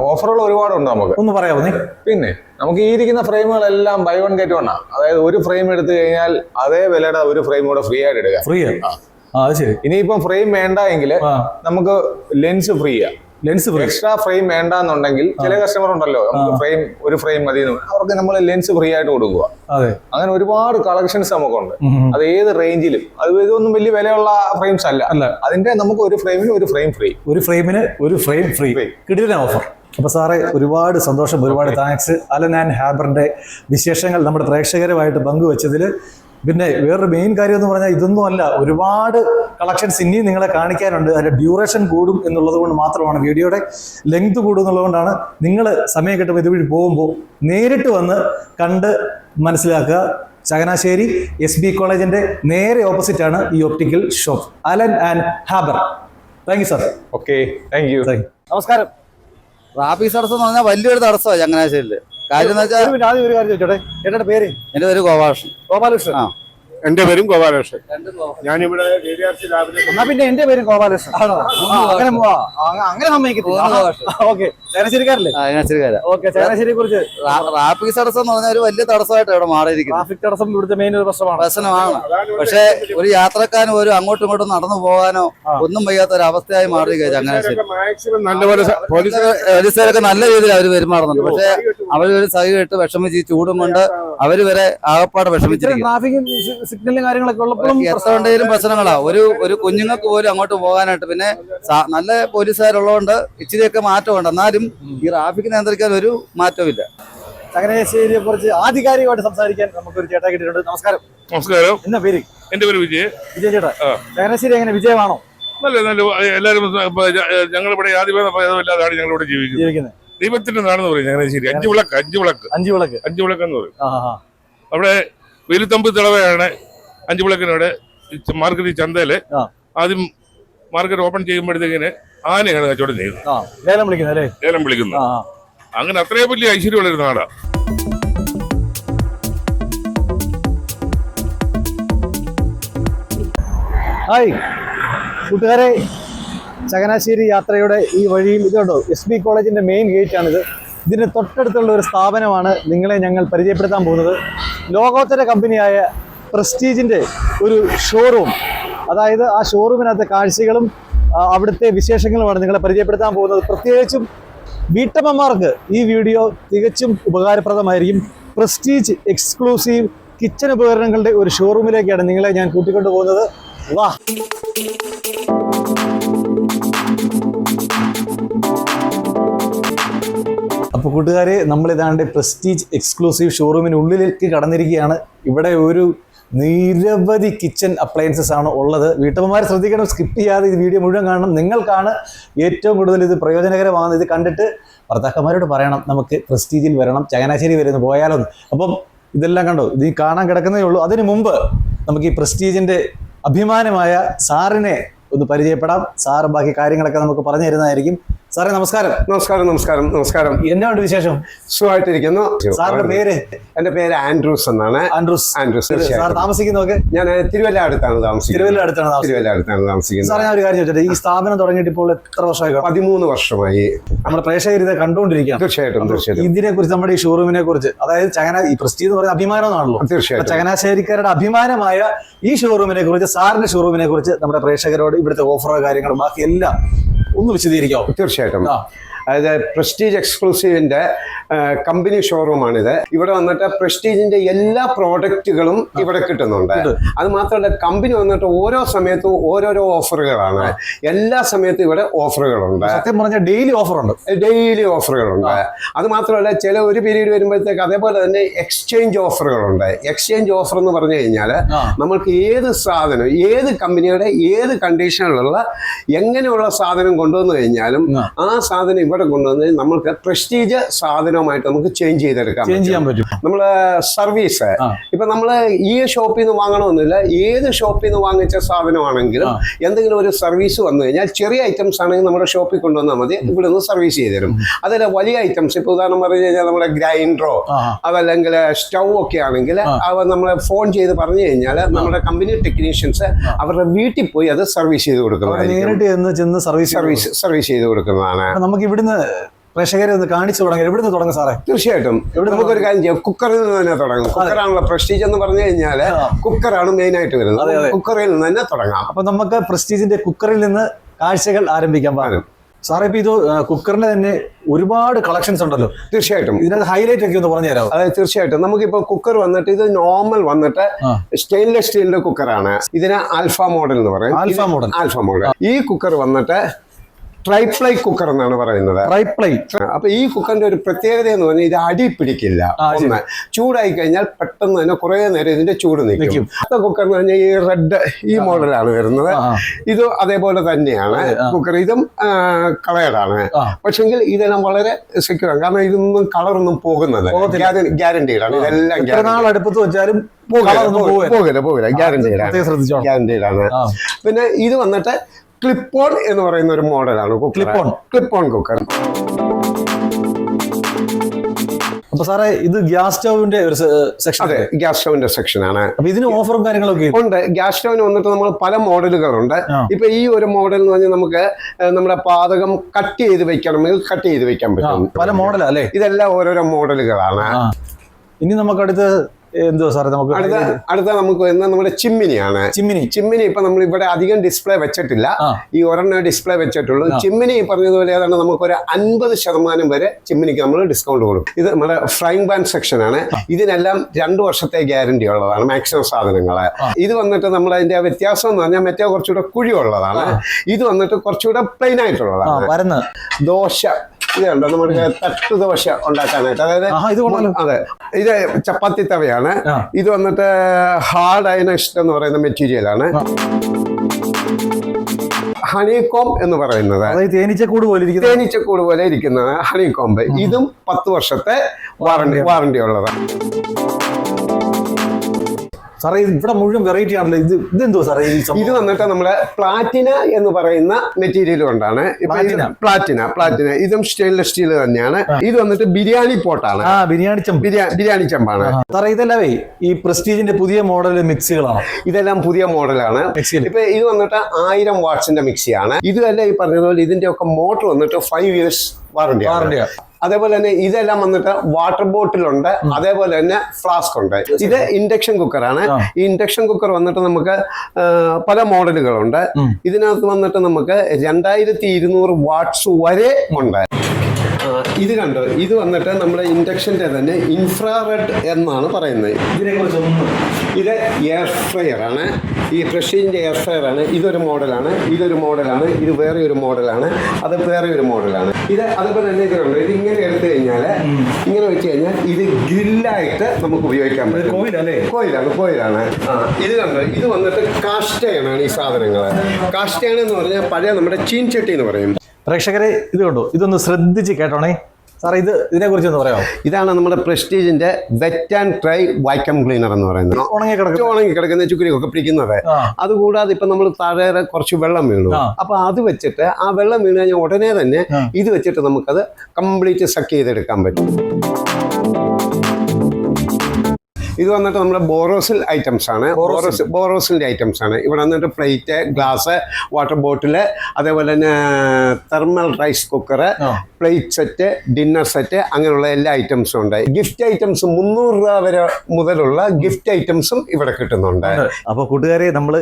ഓഫറുകൾ ഒരുപാടുണ്ട് നമുക്ക്. ഒന്ന് പറയാമോ നീ? പിന്നെ നമുക്ക് ഈ ഇരിക്കുന്ന ഫ്രെയിമുകളെല്ലാം ബൈ വൺ ഗെറ്റ് വൺ ആണ് അതായത് ഒരു ഫ്രെയിം എടുത്തു കഴിഞ്ഞാൽ അതേ വിലയുടെ ഒരു ഫ്രെയിം കൂടെ ഫ്രീ ആയിട്ട് എടുക്കാം. ഫ്രീ ആ? അത് ശരി. ഇനിയിപ്പം ഫ്രെയിം വേണ്ട എങ്കിൽ നമുക്ക് ലെൻസ് ഫ്രീ ആ. Lens free. എക്സ്ട്രാ ഫ്രെയിം വേണ്ടെന്നുണ്ടെങ്കിൽ ചില കസ്റ്റമർ ഉണ്ടല്ലോ നമുക്ക് ഫ്രെയിം ഒരു ഫ്രെയിം മതി എന്ന് അവർക്ക് നമ്മൾ ലെൻസ് ഫ്രീ ആയിട്ട് കൊടുക്കുക. അതെ. അങ്ങനെ ഒരുപാട് കളക്ഷൻസ് നമുക്കുണ്ട്. അത് ഏത് റേഞ്ചിലും അത് ഇതൊന്നും വലിയ വിലയുള്ള ഫ്രെയിംസ് അല്ല. അല്ല. അതിന്റെ നമുക്ക് ഒരു ഫ്രെയിമിന് ഒരു ഫ്രെയിം ഫ്രീ. ഒരു ഫ്രെയിമിന് ഒരു ഫ്രെയിം ഫ്രീ. കിട്ടിയ കിടിലൻ ഓഫർ അപ്പൊ സാറേ ഒരുപാട് സന്തോഷം ഒരുപാട് താങ്ക്സ് അലൻ ആൻഡ് ഹാബറിന്റെ വിശേഷങ്ങൾ നമ്മുടെ പ്രേക്ഷകരുമായിട്ട് പങ്കുവച്ചതിൽ പിന്നെ വേറൊരു മെയിൻ കാര്യം എന്ന് പറഞ്ഞാൽ ഇതൊന്നും അല്ല. ഒരുപാട് കളക്ഷൻസ് ഇനിയും നിങ്ങളെ കാണിക്കാനുണ്ട്. അതിന്റെ ഡ്യൂറേഷൻ കൂടും എന്നുള്ളത് കൊണ്ട് മാത്രമാണ് വീഡിയോയുടെ ലെങ്ത് കൂടും എന്നുള്ളതുകൊണ്ടാണ് നിങ്ങൾ സമയം കിട്ടുമ്പോൾ ഇതുവഴി പോകുമ്പോൾ നേരിട്ട് വന്ന് കണ്ട് മനസ്സിലാക്കുക. ചങ്ങനാശ്ശേരി എസ് ബി കോളേജിന്റെ നേരെ ഓപ്പോസിറ്റ് ആണ് ഈ optical shop Allen and Harbour thank you sir okay thank you thank you നമസ്കാരം. ട്രാഫിക് തടസ്സം എന്ന് പറഞ്ഞാൽ വലിയൊരു തടസ്സമാണ് ചങ്ങനാശ്ശേരിയിൽ കാര്യം എന്ന് വെച്ചാൽ ആദ്യം ഒരു കാര്യം ചോദിച്ചോട്ടെ. ചേട്ടന്റെ പേര്? എന്റെ പേര് ഗോപാലകൃഷ്ണൻ. ഗോപാലകൃഷ്ണൻ. ആ. എന്റെ പേരും ഗോപാലകൃഷ്ണൻ. ഞാനിവിടെ ലാബിൽ എന്നാ പിന്നെ എന്റെ പേരും ഗോപാലകൃഷ്ണൻ. അങ്ങനെ അങ്ങനെ സമ്മതിക്കത്തില്ല. ഓക്കെ. ചങ്ങനാശ്ശേരിയെ കുറിച്ച് ട്രാഫിക് തടസ്സം എന്ന് പറഞ്ഞാൽ ഒരു വലിയ തടസ്സമായിട്ട് ഇവിടെ മാറിയിരിക്കുന്നത്. ട്രാഫിക് തടസ്സം ഇവിടുത്തെ മെയിൻ ഒരു പ്രശ്നമാണ്. പ്രശ്നമാണ്. പക്ഷേ ഒരു യാത്രക്കാരൻ ഒരു അങ്ങോട്ടും ഇങ്ങോട്ടും നടന്നു പോകാനോ ഒന്നും വയ്യാത്ത ഒരു അവസ്ഥയായി മാറിയിരിക്കുക ചങ്ങനാശ്ശേരി. മാക്സിമം നല്ലപോലെ പോലീസ് പോലീസുകാരൊക്കെ നല്ല രീതിയിൽ അവർ പെരുമാറുന്നുണ്ട്. പക്ഷെ അവരൊരു ഒരു സഹി ഇട്ട് വിഷമിച്ച് ചൂടും കൊണ്ട് അവർ വരെ ആകപ്പാട് വിഷമിച്ചിരിക്കും ട്രാഫിക് കാര്യങ്ങളൊക്കെ ഉള്ളപ്പോഴും പ്രശ്നങ്ങളാ. ഒരു ഒരു കുഞ്ഞുങ്ങൾക്ക് പോലും അങ്ങോട്ട് പോകാനായിട്ട് പിന്നെ നല്ല പോലീസുകാരുള്ളതുകൊണ്ട് ഇച്ചിരിയൊക്കെ മാറ്റമുണ്ട്. എന്നാലും ഈ ട്രാഫിക് നിയന്ത്രിക്കാൻ ഒരു മാറ്റമില്ല ഇല്ല ചങ്ങനാശ്ശേരിയെ കുറിച്ച് ആധികാരികമായിട്ട് സംസാരിക്കാൻ നമുക്കൊരു ചേട്ടാ കിട്ടിയിട്ടുണ്ട്. നമസ്കാരം. നമസ്കാരം. എന്നാ പേര്? എന്റെ പേര് വിജയ്. വിജയ് ചേട്ടാ. ചങ്ങനാശ്ശേരി എങ്ങനെ? വിജയമാണോ? നല്ല നല്ല എല്ലാവരും ഞങ്ങളിവിടെ ആദ്യമേ ഭേദമില്ലാതാണ് ഞങ്ങളിവിടെ ജീവിക്കുന്നത്. ജീവിക്കുന്നത്. ദൈവത്തിന്റെ നാടെന്ന് പറയും ചങ്ങനാശ്ശേരി അഞ്ചു വിളക്ക് അഞ്ചു വിളക്ക്. അഞ്ചു വിളക്ക്. അഞ്ചു വിളക്ക് എന്ന് പറയും അവിടെ വെലുത്തമ്പ് തിളവയാണ് അഞ്ചു വിളക്കിനവിടെ മാർക്കറ്റ് ചന്തയിൽ. ആദ്യം മാർക്കറ്റ് ഓപ്പൺ ചെയ്യുമ്പോഴത്തേക്കിന് ആനയാണ് കച്ചവടം ചെയ്യുന്നത്. ലേലം വിളിക്കുന്നത് വിളിക്കുന്നത്. അങ്ങനെ അത്രയും വലിയ ഐശ്വര്യമുള്ള ഒരു നാടാ. ഹായ്. കൂട്ടുകാരെ ചങ്ങനാശ്ശേരി യാത്രയുടെ ഈ വഴിയിൽ ഇതുണ്ടോ എസ് ബി കോളേജിന്റെ മെയിൻ ഗേറ്റ് ആണിത്. ഇതിന് തൊട്ടടുത്തുള്ള ഒരു സ്ഥാപനമാണ് നിങ്ങളെ ഞങ്ങൾ പരിചയപ്പെടുത്താൻ പോകുന്നത്. ലോകോത്തര കമ്പനിയായ പ്രസ്റ്റീജിന്റെ ഒരു ഷോറൂം അതായത് ആ ഷോറൂമിനകത്തെ കാഴ്ചകളും അവിടുത്തെ വിശേഷങ്ങളുമാണ് നിങ്ങളെ പരിചയപ്പെടുത്താൻ പോകുന്നത്. പ്രത്യേകിച്ചും വീട്ടമ്മമാർക്ക് ഈ വീഡിയോ തികച്ചും ഉപകാരപ്രദമായിരിക്കും. പ്രസ്റ്റീജ് എക്സ്ക്ലൂസീവ് കിച്ചൺ ഉപകരണങ്ങളുടെ ഒരു ഷോറൂമിലേക്കാണ് നിങ്ങളെ ഞാൻ കൂട്ടിക്കൊണ്ടു പോകുന്നത് വാ. അപ്പോൾ കൂട്ടുകാരെ നമ്മൾ ഇതാണ്ട് പ്രസ്റ്റീജ് എക്സ്ക്ലൂസീവ് ഷോറൂമിനുള്ളിലേക്ക് കടന്നിരിക്കുകയാണ്. ഇവിടെ ഒരു നിരവധി കിച്ചൺ അപ്ലയൻസസ് ആണ് ഉള്ളത്. വീട്ടമ്മമാരെ ശ്രദ്ധിക്കണം സ്കിപ്പ് ചെയ്യാതെ ഇത് വീഡിയോ മുഴുവൻ കാണണം. നിങ്ങൾക്കാണ് ഏറ്റവും കൂടുതൽ ഇത് പ്രയോജനകരമാകുന്നത്. ഇത് കണ്ടിട്ട് ഭർത്താക്കന്മാരോട് പറയണം നമുക്ക് പ്രസ്റ്റീജിൽ വരണം. ചങ്ങനാശ്ശേരി വരുന്നു പോയാലൊന്ന് അപ്പം ഇതെല്ലാം കണ്ടോ? ഇത് കാണാൻ കിടക്കുന്നേ ഉള്ളൂ. അതിനു മുമ്പ് നമുക്ക് ഈ പ്രസ്റ്റീജിന്റെ അഭിമാനമായ സാറിനെ ഒന്ന് പരിചയപ്പെടാം. സാർ ബാക്കി കാര്യങ്ങളൊക്കെ നമുക്ക് പറഞ്ഞു തരുന്നതായിരിക്കും. സാറേ നമസ്കാരം. നമസ്കാരം നമസ്കാരം നമസ്കാരം. എന്നാണ് വിശേഷം? സുഖമായിട്ടിരിക്കുന്നു. സാറിന്റെ പേര്? എന്റെ പേര് ആൻഡ്രൂസ് എന്നാണ്. ആൻഡ്രൂസ്. ആൻഡ്രൂസ് സാർ താമസിക്കുന്നത് താമസിക്കുന്നതൊക്കെ ഞാൻ തിരുവല്ല അടുത്താണ് താമസിക്കുന്നത്. തിരുവല്ല അടുത്താണ് തിരുവല്ല അടുത്താണ് താമസിക്കുന്നത്. സാറേ ഞാൻ ഒരു കാര്യം ചോദിച്ചത് ഈ സ്ഥാപനം തുടങ്ങിയിട്ട് ഇപ്പോൾ എത്ര വർഷമായി? പതിമൂന്ന് വർഷമായി. നമ്മുടെ പ്രേക്ഷകർ ഇത് കണ്ടുകൊണ്ടിരിക്കുകയാണ്. തീർച്ചയായിട്ടും തീർച്ചയായിട്ടും. ഇതിനെ കുറിച്ച് നമ്മുടെ ഈ ഷോറൂമിനെ കുറിച്ച് അതായത് ചങ്ങന ഈ പ്രസ്റ്റീജ് എന്ന് പറയുന്ന അഭിമാനമാണല്ലോ. തീർച്ചയായിട്ടും. ചങ്ങനാശ്ശേരിക്കാരുടെ അഭിമാനമായ ഈ ഷോറൂമിനെ കുറിച്ച് സാറിന്റെ ഷോറൂമിനെ കുറിച്ച് നമ്മുടെ പ്രേക്ഷകരോട് ഇവിടുത്തെ ഓഫറോ കാര്യങ്ങളും ബാക്കി എല്ലാം ഒന്ന് വിശദീകരിക്കാവോ തീർച്ചയായിട്ടും. അതായത് പ്രസ്റ്റീജ് എക്സ്ക്ലൂസീവിന്റെ കമ്പനി ഷോറൂമാണിത് ഇവിടെ വന്നിട്ട് പ്രസ്റ്റീജിന്റെ എല്ലാ പ്രോഡക്റ്റുകളും ഇവിടെ കിട്ടുന്നുണ്ട്. അത് മാത്രമല്ല കമ്പനി വന്നിട്ട് ഓരോ സമയത്തും ഓരോരോ ഓഫറുകളാണ് എല്ലാ സമയത്തും ഇവിടെ ഓഫറുകളുണ്ട് സത്യം പറഞ്ഞാൽ ഡെയിലി ഓഫറുണ്ട് ഡെയിലി ഓഫറുകളുണ്ട് അത് മാത്രമല്ല ചില ഒരു പീരീഡ് വരുമ്പോഴത്തേക്ക് അതേപോലെ തന്നെ എക്സ്ചേഞ്ച് ഓഫറുകളുണ്ട് എക്സ്ചേഞ്ച് ഓഫർ എന്ന് പറഞ്ഞു കഴിഞ്ഞാൽ. നമ്മൾക്ക് ഏത് സാധനം ഏത് കമ്പനിയുടെ ഏത് കണ്ടീഷനിലുള്ള എങ്ങനെയുള്ള സാധനം കൊണ്ടുവന്നു കഴിഞ്ഞാലും ആ. ആ സാധനം ഇവിടെ കൊണ്ടുവന്ന് നമ്മൾക്ക് പ്രസ്റ്റീജ് സാധനവുമായിട്ട് നമുക്ക് ചേഞ്ച് ചെയ്തെടുക്കാം ചേഞ്ച് ചെയ്യാൻ പറ്റും. നമ്മൾ സർവീസ്. ഇപ്പൊ നമ്മൾ ഈ ഷോപ്പിൽ നിന്ന് വാങ്ങണമെന്നില്ല ഏത് ഷോപ്പിൽ നിന്ന് വാങ്ങിച്ച സാധനമാണെങ്കിലും എന്തെങ്കിലും ഒരു സർവീസ് വന്നു കഴിഞ്ഞാൽ ചെറിയ ഐറ്റംസ് ആണെങ്കിൽ നമ്മുടെ ഷോപ്പിൽ കൊണ്ടുവന്നാൽ മതി ഇവിടെ നിന്ന് സർവീസ് ചെയ്ത് തരും. അതല്ല വലിയ ഐറ്റംസ് ഇപ്പൊ ഉദാഹരണം പറഞ്ഞു കഴിഞ്ഞാൽ നമ്മുടെ ഗ്രൈൻഡറോ അതല്ലെങ്കിൽ സ്റ്റൗ ഒക്കെ ആണെങ്കിൽ അവ നമ്മളെ ഫോൺ ചെയ്ത് പറഞ്ഞു കഴിഞ്ഞാൽ നമ്മുടെ കമ്പനി ടെക്നീഷ്യൻസ് അവരുടെ വീട്ടിൽ പോയി അത് സർവീസ് ചെയ്ത് കൊടുക്കുന്നതാണ് നേരിട്ട് ചെന്ന് സർവീസ് സർവീസ് സർവീസ് ചെയ്ത് കൊടുക്കുന്നതാണ്. നമുക്ക് നമുക്ക് ഇവിടുന്ന് പ്രേക്ഷകരെ ഒന്ന് കാണിച്ചു തുടങ്ങി. എവിടുന്ന് തുടങ്ങും സാറേ? തീർച്ചയായിട്ടും. എവിടെ നമുക്കൊരു കാര്യം ചെയ്യാം. കുക്കറിൽ നിന്ന് തന്നെ തുടങ്ങും. കുക്കറാണല്ലോ പ്രസ്റ്റീജ് എന്ന് പറഞ്ഞു കഴിഞ്ഞാൽ. കുക്കറാണ് മെയിൻ ആയിട്ട് വരുന്നത്. കുക്കറിൽ നിന്ന് തന്നെ തുടങ്ങാം. അപ്പൊ നമുക്ക് പ്രസ്റ്റീജിന്റെ കുക്കറിൽ നിന്ന് കാഴ്ചകൾ ആരംഭിക്കാൻ പാടും സാറേ ഇപ്പൊ ഇത് കുക്കറിന്റെ തന്നെ ഒരുപാട് കളക്ഷൻസ് ഉണ്ടല്ലോ. തീർച്ചയായിട്ടും. ഇതിനകത്ത് ഹൈലൈറ്റ് ഒക്കെ ഒന്ന് പറഞ്ഞു തരാം അതെ തീർച്ചയായിട്ടും. നമുക്കിപ്പോ കുക്കർ വന്നിട്ട് ഇത് നോർമൽ വന്നിട്ട് സ്റ്റെയിൻലെസ് സ്റ്റീലിന്റെ കുക്കറാണ് ഇതിന് ആൽഫ മോഡൽ എന്ന് പറയും. Alpha model. ആൽഫ മോഡൽ ഈ കുക്കർ വന്നിട്ട് ട്രൈപ്ലൈ കുക്കർ എന്നാണ് പറയുന്നത്. ട്രൈപ്ലൈ അപ്പൊ ഈ കുക്കറിന്റെ ഒരു പ്രത്യേകത എന്ന് പറഞ്ഞാൽ ഇത് അടി പിടിക്കില്ല. ഒന്ന് ചൂടായി കഴിഞ്ഞാൽ പെട്ടെന്ന് തന്നെ കുറെ നേരം ഇതിന്റെ ചൂട് നിൽക്കും. അടുത്ത കുക്കർ എന്ന് പറഞ്ഞാൽ ഈ റെഡ് ഈ മോഡലാണ് വരുന്നത്. ഇത് അതേപോലെ തന്നെയാണ്. കുക്കർ ഇതും കളയടാണ് പക്ഷെങ്കിൽ ഇതെല്ലാം വളരെ സെക്യൂർ ആണ്. കാരണം ഇതൊന്നും കളറൊന്നും പോകുന്നത്. ഗ്യാരണ്ടീഡാണ് ഇതെല്ലാം അടുപ്പത്ത് വെച്ചാലും പോകില്ല പോകില്ല. ഗ്യാരണ്ടീഡാണ് ഗ്യാരണ്ടീഡാണ് പിന്നെ ഇത് വന്നിട്ട് ക്ലിപ്പോൺ എന്ന് പറയുന്ന ഒരു മോഡലാണ് clip on clip clip on cooker അപ്പൊ സാറേ ഇത് ഗ്യാസ് സ്റ്റൗവിന്റെ ഒരു സെക്ഷൻ അതെ ഗ്യാസ് സ്റ്റൗവിന്റെ സെക്ഷൻ ആണ്. അപ്പൊ ഇതിന് ഓഫറും കാര്യങ്ങളൊക്കെ ഉണ്ട്. ഗ്യാസ് സ്റ്റൗവിന് വന്നിട്ട് നമ്മൾ പല മോഡലുകളുണ്ട്. ഇപ്പൊ ഈ ഒരു മോഡൽ എന്ന് പറഞ്ഞാൽ നമുക്ക് നമ്മുടെ പാതകം കട്ട് ചെയ്ത് വെക്കണമെങ്കിൽ കട്ട് ചെയ്ത് വെക്കാൻ പറ്റും. പല മോഡലാ അല്ലേ? ഇതെല്ലാം ഓരോരോ മോഡലുകളാണ്. ഇനി നമുക്ക് അടുത്ത് എന്തുവാ സാറേ നമുക്ക് അടുത്ത അടുത്ത നമുക്ക് നമ്മുടെ ചിമ്മിനിയാണ്. ചിമ്മിനി. ചിമ്മിനി ഇപ്പൊ നമ്മൾ ഇവിടെ അധികം ഡിസ്പ്ലേ വെച്ചിട്ടില്ല. ഈ ഒരെണ്ണം ഡിസ്പ്ലേ വെച്ചിട്ടുള്ളൂ. ചിമ്മിനി പറഞ്ഞതുപോലെ ഏതാണ്ട് നമുക്ക് ഒരു അൻപത് ശതമാനം വരെ ചിമ്മിനിക്ക് നമ്മൾ ഡിസ്കൗണ്ട് കൊടുക്കും. ഇത് നമ്മുടെ ഫ്രൈങ് പാൻ സെക്ഷൻ ആണ്. ഇതിനെല്ലാം രണ്ടു വർഷത്തെ ഗ്യാരണ്ടി ഉള്ളതാണ് മാക്സിമം സാധനങ്ങൾ. ഇത് വന്നിട്ട് നമ്മൾ അതിന്റെ വ്യത്യാസം എന്ന് പറഞ്ഞാൽ മറ്റേ കുറച്ചുകൂടെ കുഴിയുള്ളതാണ്. ഇത് വന്നിട്ട് കുറച്ചുകൂടെ പ്ലെയിൻ ആയിട്ടുള്ളതാണ്. പരന്ന് ഇതുണ്ട്? നമ്മുടെ തട്ട് ദോശ ഉണ്ടാക്കാനായിട്ട്. അതായത്. അതെ ഇത് ചപ്പാത്തി തവയാണ്. ഇത് വന്നിട്ട് ഹാർഡ് അയനസ്റ്റ് എന്ന് പറയുന്ന മെറ്റീരിയലാണ് ഹണികോം എന്ന് പറയുന്നത്. തേനീച്ചക്കൂട് പോലെ ഇരിക്കുന്നത് തേനീച്ചക്കൂട് പോലെ ഇരിക്കുന്നതാണ് ഹണികോംബ്. ഇതും പത്ത് വർഷത്തെ വാറണ്ടി വാറണ്ടി ഉള്ളതാണ് സാറേ ഇത് ഇവിടെ മുഴുവൻ വെറൈറ്റി ആണല്ലോ. ഇത് ഇതെന്തോ സാറേ? ഇത് വന്നിട്ട് നമ്മുടെ പ്ലാറ്റിന എന്ന് പറയുന്ന മെറ്റീരിയൽ കൊണ്ടാണ്. ഇത് പ്ലാറ്റിന. പ്ലാറ്റിന ഇതും സ്റ്റെയിൻലെസ് സ്റ്റീൽ തന്നെയാണ്. ഇത് വന്നിട്ട് ബിരിയാണി പോട്ടാണ്. ബിരിയാണി ചെമ്പ്. ബിരിയാ- ബിരിയാണി ചെമ്പാണ്. സാറേ ഇതല്ലേ ഈ പ്രസ്റ്റീജിന്റെ പുതിയ മോഡൽ മിക്സികളാണ് ഇതെല്ലാം പുതിയ മോഡലാണ് ഇപ്പൊ ഇത് വന്നിട്ട് ആയിരം വാട്ട്സിന്റെ മിക്സിയാണ് ഇതല്ല ഈ പറഞ്ഞതുപോലെ ഇതിന്റെ ഒക്കെ മോട്ടർ വന്നിട്ട് ഫൈവ് ഇയേഴ്സ് വാറണ്ടി വാറണ്ടിയാ അതേപോലെ തന്നെ ഇതെല്ലാം വന്നിട്ട് വാട്ടർ ബോട്ടിലുണ്ട് അതേപോലെ തന്നെ ഫ്ലാസ്ക് ഉണ്ട്. ഇത് ഇൻഡക്ഷൻ കുക്കറാണ് ഈ ഇൻഡക്ഷൻ കുക്കർ വന്നിട്ട് നമുക്ക് പല മോഡലുകളുണ്ട്. ഇതിനകത്ത് വന്നിട്ട് നമുക്ക് രണ്ടായിരത്തി ഇരുന്നൂറ് വാട്ട്സ് വരെ ഉണ്ട്. ഇത് കണ്ടോ? ഇത് വന്നിട്ട് നമ്മുടെ ഇൻഡക്ഷന്റെ തന്നെ ഇൻഫ്രാറെഡ് എന്നാണ് പറയുന്നത്. ഇതിനെ കുറിച്ചൊന്നും ഇത് എയർ ഫ്രയർ ആണ്. ഈ പ്രഷീന്റെ എയർ ഫ്രയർ ആണ്. ഇതൊരു മോഡലാണ്. ഇതൊരു മോഡലാണ്. ഇത് വേറെ ഒരു മോഡലാണ്. അത് വേറെ ഒരു മോഡലാണ്. ഇത് അതുപോലെ തന്നെ ഇത് കണ്ടോ? ഇത് ഇങ്ങനെ എടുത്തു കഴിഞ്ഞാൽ ഇങ്ങനെ വെച്ച് കഴിഞ്ഞാൽ ഇത് ഗ്രില്ലായിട്ട് നമുക്ക് ഉപയോഗിക്കാൻ പറ്റും. കോയിലാണ് കോയിലാണ്. ഇത് കണ്ടോ? ഇത് വന്നിട്ട് കാസ്റ്റയാണ് ഈ സാധനങ്ങൾ കാസ്റ്റയാണ് എന്ന് പറഞ്ഞാൽ പഴയ നമ്മുടെ ചീൻചട്ടി എന്ന് പറയും. പ്രേക്ഷകരെ ഇത് കണ്ടോ? ഇതൊന്ന് ശ്രദ്ധിച്ച് കേട്ടോണേ. സാറേ ഇത് ഇതിനെ കുറിച്ച് ഒന്ന് പറയാമോ? ഇതാണ് നമ്മുടെ പ്രസ്റ്റീജിന്റെ wet and dry vacuum cleaner എന്ന് പറയുന്നത്. ഉണങ്ങി കിടക്കും ഉണങ്ങി കിടക്കുന്ന ചുക്കരിയൊക്കെ പിടിക്കുന്നത്. അതുകൂടാതെ ഇപ്പൊ നമ്മൾ താഴെ കുറച്ച് വെള്ളം വീണു. അപ്പൊ അത് വെച്ചിട്ട് ആ വെള്ളം വീണ് കഴിഞ്ഞാൽ ഉടനെ തന്നെ ഇത് വെച്ചിട്ട് നമുക്കത് കംപ്ലീറ്റ് സക്ക് ചെയ്തെടുക്കാൻ പറ്റും. ഇത് വന്നിട്ട് നമ്മുടെ ബോറോസിൽ ഐറ്റംസ് ആണ്. ബോറോസ് ബോറോസിന്റെ ഐറ്റംസ് ആണ്. ഇവിടെ വന്നിട്ട് പ്ലേറ്റ് ഗ്ലാസ് വാട്ടർ ബോട്ടിൽ അതേപോലെ തന്നെ thermal rice cooker. Plate set dinner set അങ്ങനെയുള്ള എല്ലാ ഐറ്റംസും ഉണ്ട്. ഗിഫ്റ്റ് ഐറ്റംസ് മുന്നൂറ് രൂപ വരെ മുതലുള്ള ഗിഫ്റ്റ് ഐറ്റംസും ഇവിടെ കിട്ടുന്നുണ്ട്. അപ്പോൾ കൂട്ടുകാരെ നമ്മൾ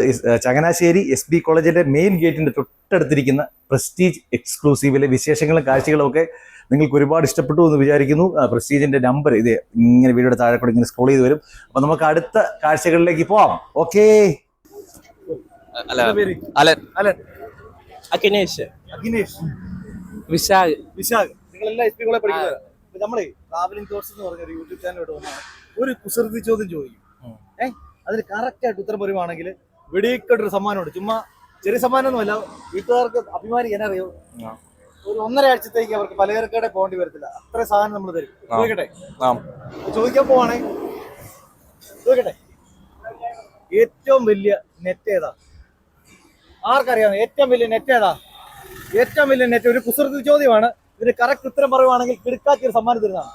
ചങ്ങനാശ്ശേരി എസ് ബി കോളേജിന്റെ മെയിൻ ഗേറ്റിന്റെ തൊട്ടടുത്തിരിക്കുന്ന പ്രസ്റ്റീജ് എക്സ്ക്ലൂസീവിലെ വിശേഷങ്ങളും കാഴ്ചകളും ഒക്കെ നിങ്ങൾക്ക് ഒരുപാട് ഇഷ്ടപ്പെട്ടു എന്ന് വിചാരിക്കുന്നു. ആ, പ്രസ്റ്റീജിന്റെ നമ്പർ ഇത് ഇങ്ങനെ വീഡിയോയുടെ താഴെ കൂടെ ഇങ്ങനെ സ്ക്രോൾ ചെയ്ത് വരും. അപ്പൊ നമുക്ക് അടുത്ത കാഴ്ചകളിലേക്ക് പോവാം. Okay Allen. Allen. Akhinesh. Akhinesh. Vishakh Vishakh നിങ്ങളെല്ലാം എസ് പി കോളേജ് പഠിക്കുന്നത് നമ്മളെ ട്രാവലിംഗ് കോഴ്സ് എന്ന് പറഞ്ഞ ഒരു യൂട്യൂബ് ചാനൽ വന്നതാണ് ഒരു കുസൃതി ചോദ്യം ചോദിക്കും. ഏ? അതിന് കറക്റ്റ് ആയിട്ട് ഉത്തരം പറയുവാണെങ്കിൽ വെടിയിക്കട്ടൊരു സമ്മാനമുണ്ട്. ചുമ്മാ ചെറിയ സമ്മാനമൊന്നുമല്ല. വീട്ടുകാർക്ക് അഭിമാനിക്കാൻ അറിയോ. ഒരു ഒന്നര ആഴ്ചത്തേക്ക് അവർക്ക് പലചരക്കടെ പോകേണ്ടി വരത്തില്ല. അത്ര സാധനം നമ്മൾ തരും. ചോദിക്കട്ടെ. ചോദിക്കാൻ പോവാണേ. ചോദിക്കട്ടെ? ഏറ്റവും വലിയ നെറ്റ് ഏതാ? ആർക്കറിയാം? ഏറ്റവും വലിയ നെറ്റ് ഏതാ? ഏറ്റവും വലിയ നെറ്റ് ഒരു കുസൃതി ചോദ്യമാണ്. ഇതിന് കറക്റ്റ് ഉത്തരം പറയുവാണെങ്കിൽ കിടക്കാച്ച ഒരു സമ്മാനം തരുന്നതാണ്.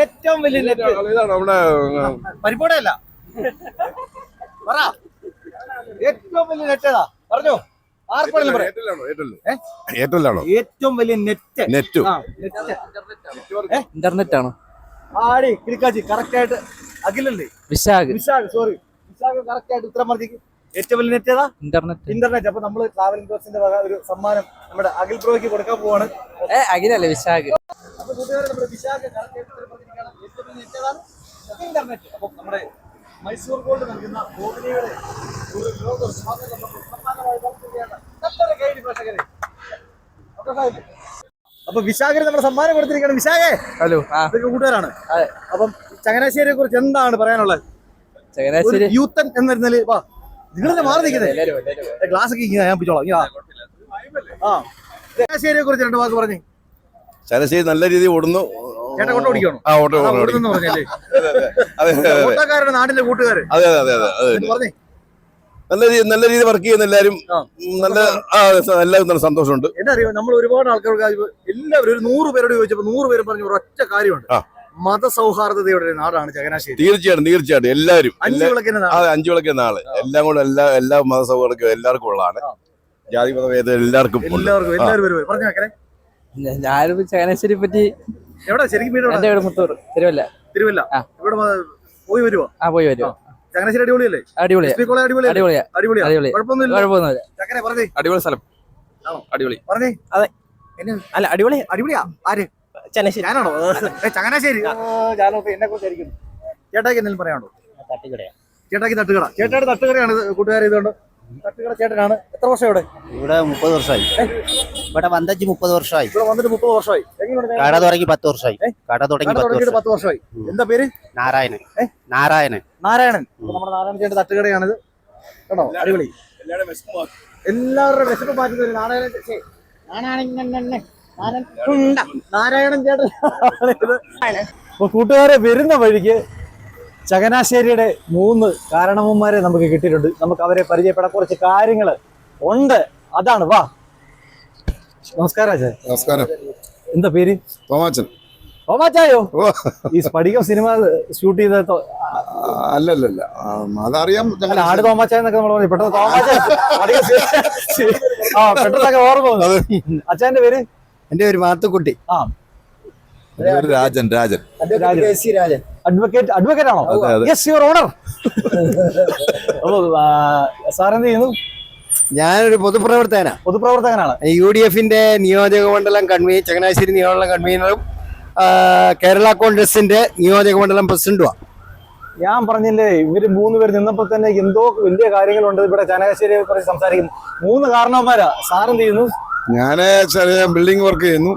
ഏറ്റവും വലിയ നെറ്റ് പരിപാടിയല്ല പരിപ്പോടല്ല പറ. ഏറ്റവും വലിയ നെറ്റ് ഏതാ? പറഞ്ഞോ. എയർടെല്ലാണോ ഏറ്റവും വലിയ നെറ്റ്. നെറ്റ്. ആ നെറ്റ്. ഇന്റർനെറ്റ് ആണോ? ആടി കിടക്കാച്ചി കറക്റ്റ് ആയിട്ട് അഖിലല്ലേ? വിശാഖ്. വിശാഖ് സോറി വിശാഖ് കറക്റ്റ് ആയിട്ട് ഉത്തരം പറഞ്ഞേക്ക്. ഏറ്റവും വലിയ നെറ്റ് ഏതാ? ഇന്റർനെറ്റ് ഇന്റർനെറ്റ് അപ്പൊ നമ്മൾ ട്രാവലിംഗ് കോഴ്സിന്റെ വക ഒരു സമ്മാനം നമ്മുടെ അഖിൽ പ്രോയ്ക്ക് കൊടുക്കാൻ പോവാണ്. ഏ അഖിലല്ലേ വിശാഖ്. അപ്പൊ കൂട്ടുകാരെ നമ്മുടെ വിശാഖ correct ആയിട്ട് ഉത്തരം പറഞ്ഞിരിക്കുകയാണ്. ഏറ്റവും വലിയ നെറ്റ് ഏതാണ്? ഇന്റർനെറ്റ് അപ്പൊ നമ്മുടെ മൈസൂർ ഗോൾഡ് നൽകുന്ന ഗോപിനിയുടെ ഒരു ലോക. നല്ലൊരു പ്രേക്ഷകരെ. സന്തോഷമായില്ലേ? അപ്പൊ വിശാഖന് നമ്മുടെ സമ്മാനം കൊടുത്തിരിക്കുകയാണ്. വിശാഖേ ഹലോ. ഇതൊക്കെ കൂട്ടുകാരാണ്. അപ്പം ചങ്ങനാശ്ശേരിയെ കുറിച്ച് എന്താണ് പറയാനുള്ളത്? ചങ്ങനാശ്ശേരി. യൂത്തൻ എന്നിരുന്നാൽ വാ നിങ്ങളെന്നെ മാറി നിൽക്കുന്നത് ഗ്ലാസ് ഒക്കെ ഇങ്ങനെ ഞാൻ പിടിച്ചോളാം. ആ. ചങ്ങനാശ്ശേരിയെ കുറിച്ച് രണ്ട് വാക്ക് പറഞ്ഞു. ചങ്ങനാശ്ശേരി നല്ല രീതിയിൽ ഓടുന്നു. ചേട്ടാ കൊണ്ട് ഓടിക്കണോ? ആ ഓട്ടോ ആ, ഓട്ടോ ഓടുന്നെന്ന് പറഞ്ഞല്ലേ? അതെ അതെ അതെ ഓട്ടക്കാരുടെ നാട്ടിലെ കൂട്ടുകാര്. അതെ അതെ അതെ അതെ പറഞ്ഞേ. നല്ല രീതി നല്ല രീതിയിൽ വർക്ക് ചെയ്യുന്ന എല്ലാരും നല്ല ആ എല്ലാവരും നല്ല സന്തോഷമുണ്ട്. എന്നറിയാം നമ്മൾ ഒരുപാട് ആൾക്കാർക്ക് എല്ലാവരും ഒരു നൂറ് പേരോട് ചോദിച്ചപ്പോൾ നൂറ് പേരും പറഞ്ഞ ഒരൊറ്റ കാര്യമുണ്ട്. മത മതസൗഹാർദ്ദതയുടെ ഒരു നാടാണ് ചങ്ങനാശ്ശേരി. തീർച്ചയായിട്ടും തീർച്ചയായിട്ടും. എല്ലാവരും. വിളക്കുന്ന അതെ അഞ്ചു വിളക്ക് നാൾ എല്ലാം കൂടെ എല്ലാ എല്ലാ മതസൗകര്യക്കും എല്ലാവർക്കും ഉള്ളതാണ്. ജാതി മതഭേദം എല്ലാവർക്കും എല്ലാവർക്കും എല്ലാവരും ഞാനിപ്പോ ചങ്ങനാശ്ശേരി പറ്റി എവിടെ? ശരിക്കും വീട് എവിടെ? എന്റെ വീട് മുത്തൂർ തിരുവല്ല. തിരുവല്ല. ആ. ഇവിടെ വ- പോയി വരുവോ? ആ പോയി വരുമോ ചങ്ങനാശ്ശേരി അടിപൊളിയല്ലേ? അടിപൊളിയാ. എസ് പി കോളേജ് അടിപൊളിയല്ലേ? അടിപൊളിയാ. അടിപൊളിയാ. അടിപൊളി. കുഴപ്പമൊന്നുമില്ല. കുഴപ്പമൊന്നുമില്ല. ചക്കനെ പറഞ്ഞേ. അടിപൊളി സ്ഥലം. ആണോ? അടിപൊളി. പറഞ്ഞേ. അതെ. എന്നെ അല്ല അടിപൊളി. അടിപൊളിയാ? ആര്? ചങ്ങനാശ്ശേരി. ഞാനാണോ? ഏ, ചങ്ങനാശ്ശേരി. എന്നെ കുറിച്ചായിരിക്കുന്നു ചേട്ടാക്ക് എന്തെങ്കിലും പറയാനുണ്ടോ? ചേട്ടാക്ക് തട്ടുകട. ചേട്ടായുടെ തട്ടുകടയാണ് ഇത് കൂട്ടുകാരെ ഇതുകൊണ്ട് തട്ടുകട ചേട്ടനാണ്. എത്ര വർഷം ഇവിടെ? ഇവിടെ മുപ്പത് വർഷമായി. ഇവിടെ വന്നഞ്ച് മുപ്പത് വർഷമായി. ഇവിടെ വന്നിട്ട് മുപ്പത് വർഷമായി. എങ്ങനെയുണ്ട് കട തുടങ്ങി പത്ത് വർഷമായി. കട തുടങ്ങി പത്ത് വർഷം പത്ത് വർഷമായി. എന്താ പേര്? നാരായണൻ. നാരായണൻ. നാരായണൻ. നമ്മുടെ നാരായണൻ ചേട്ടൻ തട്ടുകടയാണിത് കേട്ടോ അടിപൊളി. എല്ലാവരുടെ വിശപ്പ് മാറ്റുന്ന ഒരു നാരായണൻ നാരായണൻ ചേട്ടൻ. അപ്പൊ കൂട്ടുകാരെ വരുന്ന വഴിക്ക് ചങ്ങനാശ്ശേരിയുടെ മൂന്ന് കാരണവന്മാരെ നമുക്ക് കിട്ടിയിട്ടുണ്ട്. നമുക്ക് അവരെ പരിചയപ്പെടാൻ കുറച്ച് കാര്യങ്ങൾ ഉണ്ട്. അതാണ് വാ. നമസ്കാരം നമസ്കാരം. എന്താ പേര്? തോമാച്ചൻ. തോമാച്ചായോ? ഈ സ്പടികം സിനിമ ഷൂട്ട് ചെയ്ത അല്ലല്ല അല്ലല്ലല്ല. അതറിയാം ആട് തോമാച്ച എന്നൊക്കെ നമ്മൾ പറഞ്ഞു. പെട്ടെന്ന് തോമാച്ച ആ പെട്ടെന്നൊക്കെ ഓർമ്മ അച്ഛന്റെ പേര്? എന്റെ പേര് മാത്തുക്കുട്ടി. ആ. രാജൻ രാജൻ. രാജൻ. അഡ്വക്കേറ്റ് അഡ്വക്കേറ്റ് ആണോ. യെസ് യുവർ ഓണർ അപ്പൊ സാർ എന്ത് ചെയ്യുന്നു? ഞാനൊരു പൊതുപ്രവർത്തകനാ. പൊതുപ്രവർത്തകനാണ്. യു ഡി എഫിന്റെ നിയോജക മണ്ഡലം കൺവീൻ ചങ്ങനാശ്ശേരി നിയോജക കൺവീനറും കേരള കോൺഗ്രസിന്റെ നിയോജക മണ്ഡലം പ്രസിഡന്റുമാണ് ഞാൻ പറഞ്ഞില്ലേ ഇവർ മൂന്ന് പേര് നിന്നപ്പോ തന്നെ എന്തോ വലിയ കാര്യങ്ങളുണ്ട്. ഇവിടെ ചങ്ങനാശ്ശേരിയെ കുറിച്ച് സംസാരിക്കുന്നു. മൂന്ന് കാരണവന്മാരാ. സാർ എന്ത് ചെയ്യുന്നു? ഞാൻ ചെറിയ ബിൽഡിംഗ് വർക്ക് ചെയ്യുന്നു.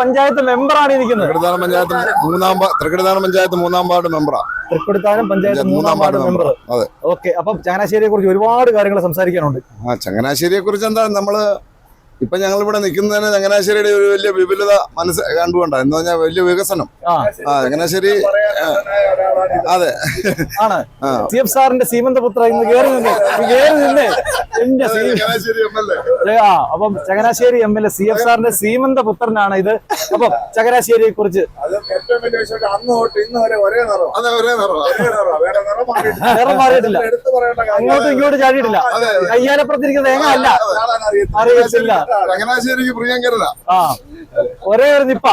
പഞ്ചായത്ത് മെമ്പറാണ് ഇരിക്കുന്നത്. തൃക്കടിത്താനം പഞ്ചായത്ത് മൂന്നാം തൃക്കടിത്താനം പഞ്ചായത്ത് മൂന്നാം വാർഡ് മെമ്പറാണ് തൃക്കൊടിത്താനം പഞ്ചായത്ത് മൂന്നാം വാർഡ് മെമ്പർ അതെ. ഓക്കെ. അപ്പൊ ചങ്ങനാശ്ശേരിയെ കുറിച്ച് ഒരുപാട് കാര്യങ്ങൾ സംസാരിക്കാനുണ്ട്. ആ ചങ്ങനാശ്ശേരിയെ കുറിച്ച് എന്താ നമ്മൾ ഇപ്പൊ ഞങ്ങൾ ഇവിടെ നിൽക്കുന്നതിന് ചങ്ങനാശ്ശേരിയുടെ ഒരു വലിയ വിപുലത മനസ്സ് കണ്ടുകൊണ്ടാ. എന്ന് പറഞ്ഞാൽ വലിയ വികസനം. ആ. ആ ചങ്ങനാശ്ശേരി അതെ ആണ്. സി എഫ് സാറിന്റെ സീമന്തപുത്ര ഇന്ന് കേറി നിന്നേ. കേറി നിന്നേ. എന്റെ ആ അപ്പം Changanassery M L A C F സാറിന്റെ സീമന്ത പുത്രനാണ് ഇത്. അപ്പം ചങ്ങനാശ്ശേരിയെ കുറിച്ച്. നിറം. വേറെ മാറിയിട്ടില്ല. അങ്ങോട്ടും ഇങ്ങോട്ടും ചാടിയിട്ടില്ല. കയ്യാലപ്പുറത്തിരിക്കുന്ന തേങ്ങ അല്ല. അറിയത്തില്ല. ചങ്ങനാശ്ശേരിക്ക് പ്രിയങ്കരനാ. ആ ഒരേ ഒരു നിപ്പ.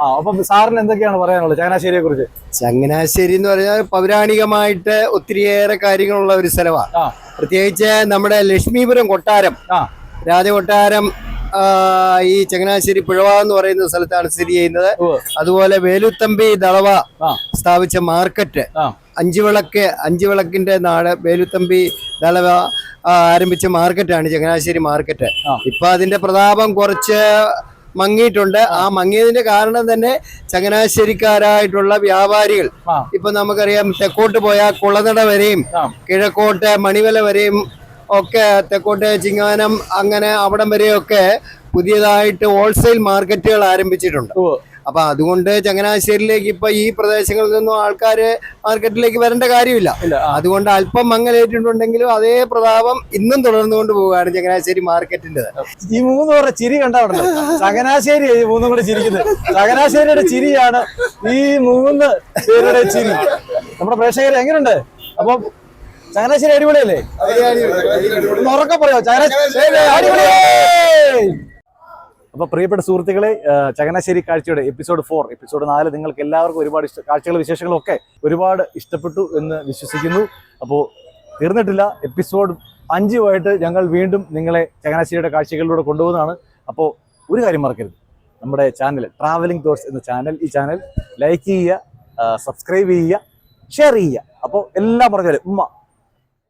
ആ അപ്പൊ സാറിന് എന്തൊക്കെയാണ് പറയാനുള്ളത് ചങ്ങനാശ്ശേരിയെ കുറിച്ച് ചങ്ങനാശ്ശേരി എന്ന് പറഞ്ഞാൽ പൗരാണികമായിട്ട് ഒത്തിരിയേറെ കാര്യങ്ങളുള്ള ഒരു സ്ഥലമാണ്. പ്രത്യേകിച്ച് നമ്മുടെ ലക്ഷ്മീപുരം കൊട്ടാരം. ആ. രാജകൊട്ടാരം ആ, ഈ ചങ്ങനാശ്ശേരി പിഴവ എന്ന് പറയുന്ന സ്ഥലത്താണ് സ്ഥിതി ചെയ്യുന്നത്. അതുപോലെ വേലുത്തമ്പി ദളവ സ്ഥാപിച്ച മാർക്കറ്റ്. ആ. അഞ്ചു വിളക്ക് അഞ്ചു വിളക്കിന്റെ നാട് വേലുത്തമ്പി ദളവ ആരംഭിച്ച മാർക്കറ്റാണ് ചങ്ങനാശ്ശേരി മാർക്കറ്റ്. ഇപ്പൊ അതിന്റെ പ്രതാപം കുറച്ച് മങ്ങിയിട്ടുണ്ട് ആ മങ്ങിയതിന്റെ കാരണം തന്നെ ചങ്ങനാശ്ശേരിക്കാരായിട്ടുള്ള വ്യാപാരികൾ. ഇപ്പൊ നമുക്കറിയാം തെക്കോട്ട് പോയാൽ കുളനട വരെയും. കിഴക്കോട്ട് മണിവല വരെയും ഒക്കെ തെക്കോട്ട് ചിങ്ങാനം അങ്ങനെ അവിടം വരെയൊക്കെ പുതിയതായിട്ട് ഹോൾസെയിൽ മാർക്കറ്റുകൾ ആരംഭിച്ചിട്ടുണ്ട്. അപ്പൊ അതുകൊണ്ട് ചങ്ങനാശ്ശേരിയിലേക്ക് ഇപ്പൊ ഈ പ്രദേശങ്ങളിൽ നിന്നും ആൾക്കാര് മാർക്കറ്റിലേക്ക് വരേണ്ട കാര്യമില്ല. അതുകൊണ്ട് അല്പം മങ്ങലേറ്റിട്ടുണ്ടെങ്കിലും അതേ പ്രതാപം ഇന്നും തുടർന്നുകൊണ്ട് പോവുകയാണ് ചങ്ങനാശ്ശേരി മാർക്കറ്റിന്റെ ഈ മൂന്ന് പേരുടെ ചിരി കണ്ടവിടെ ചങ്ങനാശ്ശേരി ഈ മൂന്നും കൂടെ ചിരിക്കുന്നത്. ചങ്ങനാശ്ശേരിയുടെ ചിരിയാണ് ഈ മൂന്ന് പേരുടെ ചിരി. നമ്മുടെ പ്രേക്ഷകർ എങ്ങനെയുണ്ട്? അപ്പൊ ചങ്ങനാശ്ശേരി അടിപൊളിയല്ലേ? ഉറക്കെ പറയോ? ചങ്ങനാശ്ശേരി അടിപൊളി. അപ്പൊ പ്രിയപ്പെട്ട സുഹൃത്തുക്കളെ ചങ്ങനാശ്ശേരി കാഴ്ചയുടെ എപ്പിസോഡ് ഫോർ എപ്പിസോഡ് നാല് നിങ്ങൾക്ക് എല്ലാവർക്കും ഒരുപാട് ഇഷ്ട കാഴ്ചകൾ വിശേഷങ്ങളൊക്കെ ഒരുപാട് ഇഷ്ടപ്പെട്ടു എന്ന് വിശ്വസിക്കുന്നു. അപ്പോൾ തീർന്നിട്ടില്ല എപ്പിസോഡ് അഞ്ചുമായിട്ട് ഞങ്ങൾ വീണ്ടും നിങ്ങളെ ചങ്ങനാശ്ശേരിയുടെ കാഴ്ചകളിലൂടെ കൊണ്ടുപോകുന്നതാണ്. അപ്പോൾ ഒരു കാര്യം മറക്കരുത്. നമ്മുടെ ചാനൽ ട്രാവലിംഗ് തോട്ട്സ് എന്ന ചാനൽ ഈ ചാനൽ ലൈക്ക് ചെയ്യുക സബ്സ്ക്രൈബ് ചെയ്യുക ഷെയർ ചെയ്യുക. അപ്പോൾ എല്ലാം പറഞ്ഞാലും ഉമ്മ